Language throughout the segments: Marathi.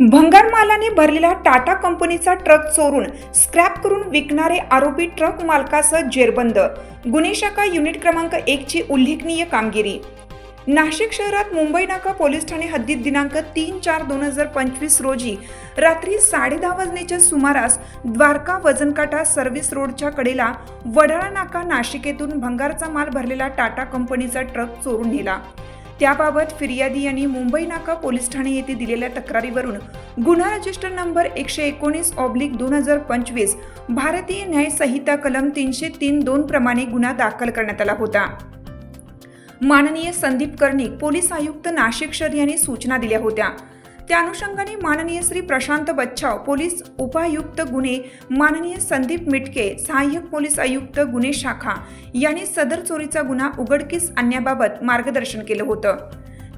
भंगार मालाने भरलेला टाटा कंपनीचा ट्रक चोरून स्क्रॅप करून विकणारे आरोपी ट्रक मालकासह जेरबंद. गुन्हे शाखा युनिट क्रमांक एकची उल्लेखनीय कामगिरी. नाशिक शहरात मुंबई नाका पोलीस ठाणे हद्दीत दिनांक तीन चार दोन हजार पंचवीस रोजी रात्री साडेदहा वाजण्याच्या सुमारास द्वारका वजनकाटा सर्व्हिस रोडच्या कडेला वडाळा नाका नाशिकेतून भंगारचा माल भरलेला टाटा कंपनीचा ट्रक चोरून नेला. त्याबाबत फिर्यादी यांनी मुंबई नाका पोलीस ठाणे येथे दिलेल्या तक्रारीवरून गुन्हा रजिस्टर नंबर एकशे एकोणीस ऑब्लिक दोन हजार पंचवीस भारतीय न्याय संहिता कलम तीनशे तीन दोन प्रमाणे गुन्हा दाखल करण्यात आला होता. माननीय संदीप कर्णिक पोलीस आयुक्त नाशिक शहर यांनी सूचना दिल्या होत्या. त्या अनुषंगाने माननीय श्री प्रशांत बच्छाव पोलीस उपायुक्त गुन्हे माननीय संदीप मिटके सहाय्यक पोलीस आयुक्त गुन्हे शाखा यांनी सदर चोरीचा गुन्हा उघडकीस आणण्याबाबत मार्गदर्शन केलं होतं.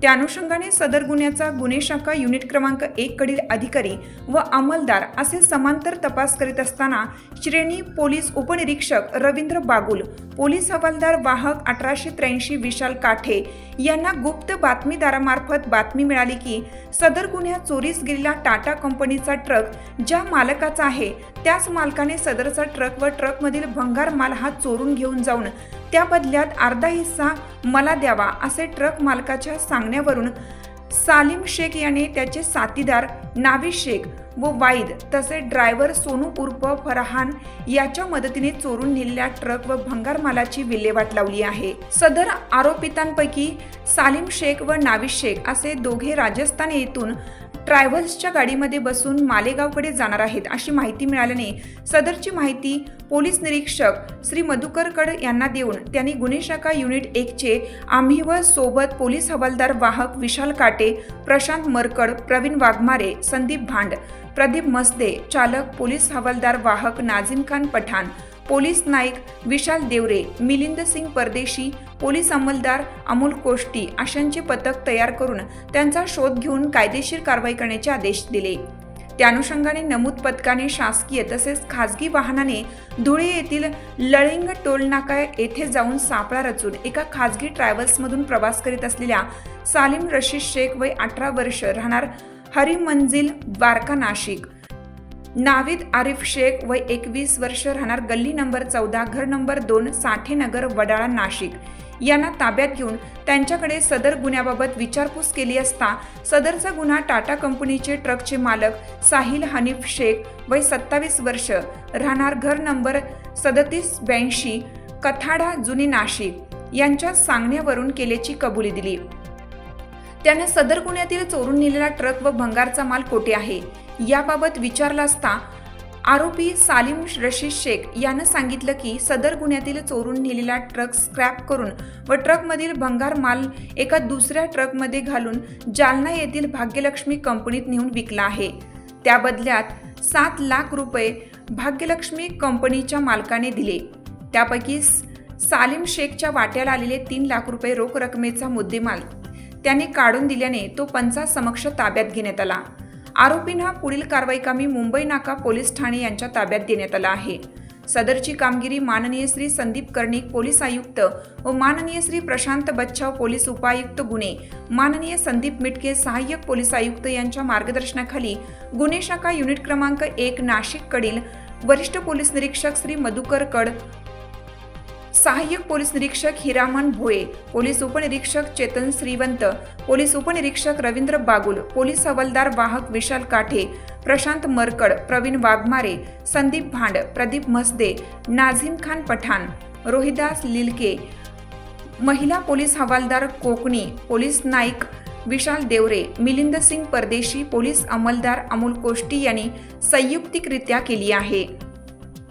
त्या अनुषंगाने सदर गुन्ह्याचा गुन्हे शाखा युनिट क्रमांक एक कडील अधिकारी व अंमलदार असे समांतर तपास करीत असताना श्रेणी पोलीस उपनिरीक्षक रवींद्र बागुल पोलीस हवालदार वाहक अठराशे त्र्याऐंशी विशाल काठे यांना गुप्त बातमीदारामार्फत बातमी मिळाली की सदर गुन्ह्यात चोरीस गेलेला टाटा कंपनीचा ट्रक ज्या मालकाचा आहे त्याच मालकाने सदरचा ट्रक व ट्रकमधील भंगार माल हा चोरून घेऊन जाऊन त्या बदल्यात अर्धा हिस्सा मला द्यावा असे ट्रक मालकाच्या सांगण्यावरून सालिम शेख याने त्याचे साथीदार नावी शेख व वाईद तसे ड्रायव्हर सोनू उर्फ फरहान याच्या मदतीने चोरून नेलेल्या ट्रक व भंगार मालाची विल्हेवाट लावली आहे. सदर आरोपितांपैकी सालिम शेख व नावी शेख असे दोघे राजस्थान येथून ट्रॅव्हल्सच्या गाडीमध्ये बसून मालेगावकडे जाणार आहेत अशी माहिती मिळाल्याने सदरची माहिती पोलीस निरीक्षक श्री मधुकरकड यांना देऊन त्यांनी गुन्हे शाखा युनिट एकचे आम्ही व सोबत पोलीस हवालदार वाहक विशाल काटे प्रशांत मरकड प्रवीण वाघमारे संदीप भांड प्रदीप मसदे चालक पोलीस हवालदार वाहक नाझिम खान पठाण पोलीस नाईक विशाल देवरे मिलिंद सिंग परदेशी पोलीस अंमलदार अमोल कोष्टी अशांचे पथक तयार करून त्यांचा शोध घेऊन कायदेशीर कारवाई करण्याचे आदेश दिले. त्या अनुषंगाने नमूद पथकाने शासकीय तसेच खासगी वाहनाने धुळे येथील लळिंग टोलनाका येथे जाऊन सापळा रचून एका खासगी ट्रॅव्हल्समधून प्रवास करीत असलेल्या सालिम रशीद शेख वय अठरा वर्ष राहणार हरिमंजिल द्वारका नाशिक नाविद आरिफ शेख वय एकवीस वर्ष राहणार गल्ली नंबर चौदा घर नंबर दोन साठेनगर वडाळा नाशिक. यांना ताब्यात घेऊन त्यांच्याकडे सदर गुन्ह्याबाबत विचारपूस केली असता सदरचा गुन्हा टाटा कंपनीचे ट्रकचे मालक साहिल हनीफ शेख वय सत्तावीस वर्ष राहणार घर नंबर सदतीस ब्याऐंशी कथाडा जुनी नाशिक यांच्या सांगण्यावरून केल्याची कबुली दिली. त्याने सदर गुन्ह्यातील चोरून नेलेला ट्रक व भंगारचा माल कोठे आहे? याबाबत विचारला असता आरोपी सालिम रशीद शेख यानं सांगितलं की सदर गुन्ह्यातील चोरून नेलेला ट्रक स्क्रॅप करून व ट्रकमधील भंगार माल एका दुसऱ्या ट्रकमध्ये घालून जालना येथील भाग्यलक्ष्मी कंपनीत नेऊन विकला आहे. त्या बदल्यात सात लाख रुपये भाग्यलक्ष्मी कंपनीच्या मालकाने दिले. त्यापैकी सालिम शेखच्या वाट्याला आलेले तीन लाख रुपये रोख रकमेचा मुद्देमाल त्याने काढून दिल्याने तो पंचासमक्ष ताब्यात घेण्यात आला. आरोपींना पुढील कारवाईकामी मुंबई नाका पोलीस ठाणे यांच्या ताब्यात देण्यात आला आहे. सदरची कामगिरी माननीय श्री संदीप कर्णिक पोलीस आयुक्त व माननीय श्री प्रशांत बच्छाव पोलीस उपायुक्त गुन्हे माननीय संदीप मिटके सहाय्यक पोलीस आयुक्त यांच्या मार्गदर्शनाखाली गुन्हे शाखा युनिट क्रमांक एक नाशिककडील वरिष्ठ पोलीस निरीक्षक श्री मधुकर कड सहाय्यक पोलीस निरीक्षक हिरामन भोये पोलीस उपनिरीक्षक चेतन श्रीवंत पोलीस उपनिरीक्षक रवींद्र बागुल पोलीस हवालदार वाहक विशाल काठे प्रशांत मरकड प्रवीण वाघमारे संदीप भांड प्रदीप मसदे नाझिम खान पठाण रोहिदास लिलके महिला पोलीस हवालदार कोकणी पोलीस नाईक विशाल देवरे मिलिंद सिंग परदेशी पोलीस अंमलदार अमोल कोष्टी यांनी संयुक्तिकरित्या केली आहे.